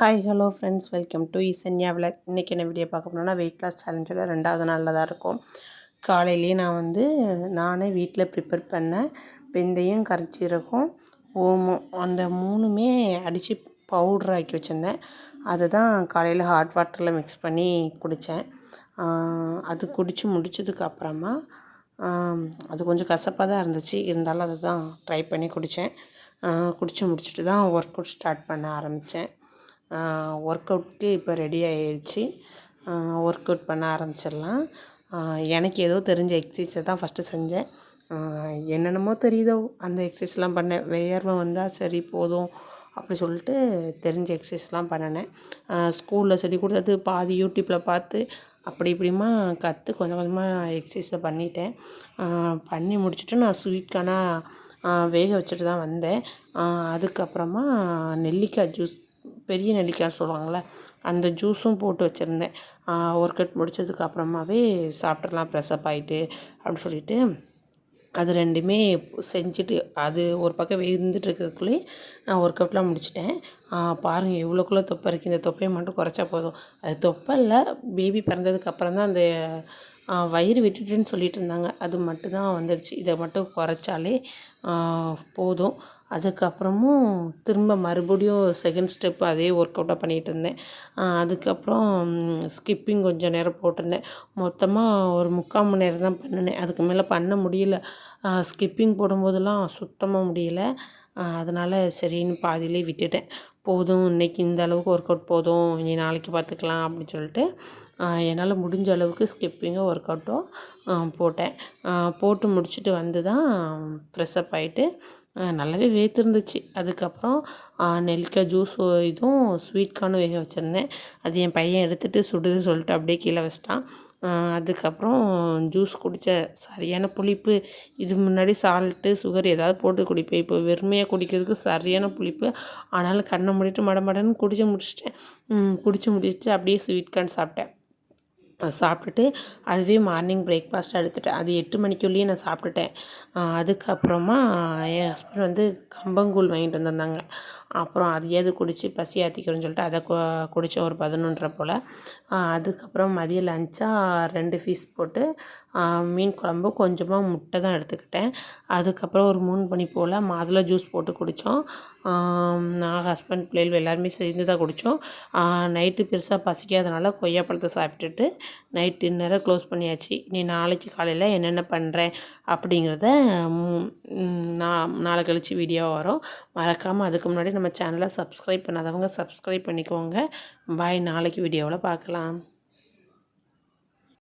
Hi hello friends welcome to Isanya விளக் இன்றைக்கி என்ன video பார்க்க போனோம்னா வெயிட் லாஸ் சேலஞ்சோட ரெண்டாவது நாளில் தான் இருக்கும். காலையிலேயே நான் வந்து நானே வீட்டில் ப்ரிப்பேர் பண்ணேன் வெந்தயம் கரைச்சீரகம் ஓமம் அந்த மூணுமே அடித்து பவுடர் ஆக்கி வச்சுருந்தேன். அதை தான் காலையில் ஹாட் வாட்டரில் மிக்ஸ் பண்ணி குடித்தேன் அது குடித்து முடித்ததுக்கு அப்புறமா அது கொஞ்சம் கசப்பாக தான் இருந்துச்சு. இருந்தாலும் அதை தான் ட்ரை பண்ணி குடித்தேன் குடித்து முடிச்சுட்டு தான் ஒர்க் அவுட் ஸ்டார்ட் பண்ண ஆரம்பித்தேன் ஒர்க் அவுட்க்கு இப்போ ரெடி ஆகிடுச்சி ஒர்க் அவுட் பண்ண ஆரம்பிச்சிடலாம். எனக்கு ஏதோ தெரிஞ்ச எக்ஸசைஸை தான் ஃபஸ்ட்டு செஞ்சேன். என்னென்னமோ தெரியுதோ அந்த எக்ஸசைஸ்லாம் பண்ணேன். வேர்வை வந்தால் சரி போதும் அப்படி சொல்லிட்டு தெரிஞ்ச எக்ஸசைஸ்லாம் பண்ணினேன். ஸ்கூலில் சொல்லி கொடுத்தது பாதி யூடியூப்பில் பார்த்து அப்படி இப்படிமா கற்று கொஞ்சம் கொஞ்சமாக எக்ஸசைஸை பண்ணிட்டேன். பண்ணி முடிச்சுட்டு நான் ஸ்வீட்கான வேக வச்சுட்டு தான் வந்தேன். அதுக்கப்புறமா நெல்லிக்காய் ஜூஸ் பெரிய நெல்லிக்காய் சொல்லுவாங்கள்ல அந்த ஜூஸும் போட்டு வச்சுருந்தேன். ஒர்க் அவுட் முடித்ததுக்கு அப்புறமாவே சாப்பிட்றலாம் ப்ரெஸ்அப் ஆகிட்டு அப்படின்னு சொல்லிட்டு அது ரெண்டுமே செஞ்சுட்டு அது ஒரு பக்கம் வெந்துட்டு இருக்கிறதுக்குள்ளே நான் ஒர்க் அவுட்லாம் முடிச்சிட்டேன். பாருங்கள் எவ்வளோக்குள்ளே தொப்பை இருக்குது இந்த தொப்பையை மட்டும் குறைச்சா போதும். அது தொப்பை இல்லை பேபி பிறந்ததுக்கு அப்புறம் தான் அந்த வயிறு விட்டுட்டுன்னு சொல்லிட்டு இருந்தாங்க. அது மட்டும் தான் வந்துடுச்சு இதை மட்டும் குறைச்சாலே போதும். அதுக்கப்புறமும் திரும்ப மறுபடியும் செகண்ட் ஸ்டெப் அதே ஒர்க் அவுட்டாக பண்ணிகிட்டு இருந்தேன். அதுக்கப்புறம் ஸ்கிப்பிங் கொஞ்சம் நேரம் போட்டிருந்தேன். மொத்தமாக ஒரு முக்கால் மணி நேரம் தான் பண்ணினேன். அதுக்கு மேலே பண்ண முடியல. ஸ்கிப்பிங் போடும்போதெல்லாம் சுத்தமாக முடியல. அதனால் சரின்னு பாதியிலே விட்டுட்டேன். போதும் இன்றைக்கி இந்த அளவுக்கு ஒர்க் அவுட் போதும். இனி நாளைக்கு பார்த்துக்கலாம் அப்படின்னு சொல்லிட்டு என்னால் முடிஞ்ச அளவுக்கு ஸ்கிப்பிங்கும் ஒர்க் அவுட்டும் போட்டேன். போட்டு முடிச்சுட்டு வந்து தான் ஃப்ரெஷ்அப் ஆகிட்டு நல்லாவே வேர்த்துருந்துச்சு. அதுக்கப்புறம் நெல்லிக்காய் ஜூஸ் இதுவும் ஸ்வீட் கார்னும் வேக வச்சுருந்தேன். அது என் பையன் எடுத்துகிட்டு சுடுது சொல்லிட்டு அப்படியே கீழே வச்சிட்டான். அதுக்கப்புறம் ஜூஸ் குடித்த சரியான புளிப்பு. இது முன்னாடி சால்ட்டு சுகர் ஏதாவது போட்டு குடிப்பேன். இப்போ வெறுமையாக குடிக்கிறதுக்கு சரியான புளிப்பு. ஆனாலும் கண்ணை மூடிட்டு மட மடன்னு குடிச்சு முடிச்சிட்டேன். குடிச்சு முடிச்சுட்டு அப்படியே ஸ்வீட் கார்ன் சாப்பிட்டேன். சாப்பிட்டுட்டு அதுவே மார்னிங் பிரேக்ஃபாஸ்ட்டாக எடுத்துட்டேன். அது எட்டு மணிக்குள்ளேயே நான் சாப்பிட்டுட்டேன். அதுக்கப்புறமா என் ஹஸ்பண்ட் வந்து கம்பங்கூழ் வாங்கிட்டு வந்திருந்தாங்க. அப்புறம் அதையாவது குடித்து பசி ஆற்றிக்கிறோன்னு சொல்லிட்டு அதை குடித்தோம் ஒரு பதினொன்றரை போல். அதுக்கப்புறம் மதியம் லஞ்சாக ரெண்டு ஃபீஸ் போட்டு மீன் குழம்பு கொஞ்சமாக முட்டை தான் எடுத்துக்கிட்டேன். அதுக்கப்புறம் ஒரு மூணு மணி போல் மாதுளை ஜூஸ் போட்டு குடித்தோம் நான் ஹஸ்பண்ட் பிள்ளைகள் எல்லாருமே சேர்ந்து தான் குடித்தோம் நைட்டு பெருசாக பசிக்காதனால கொய்யாப்பழத்தை சாப்பிட்டுட்டு நைட் டின்னரை க்ளோஸ் பண்ணியாச்சு. நீ நாளைக்கு காலையில் என்னென்ன பண்ணுறேன் அப்படிங்கிறத நான் நாளை கழித்து வீடியோ வரும். மறக்காமல் அதுக்கு முன்னாடி நம்ம சேனலை சப்ஸ்கிரைப் பண்ணாதவங்க சப்ஸ்கிரைப் பண்ணிக்கோங்க. பாய் நாளைக்கு வீடியோவில் பார்க்கலாம்.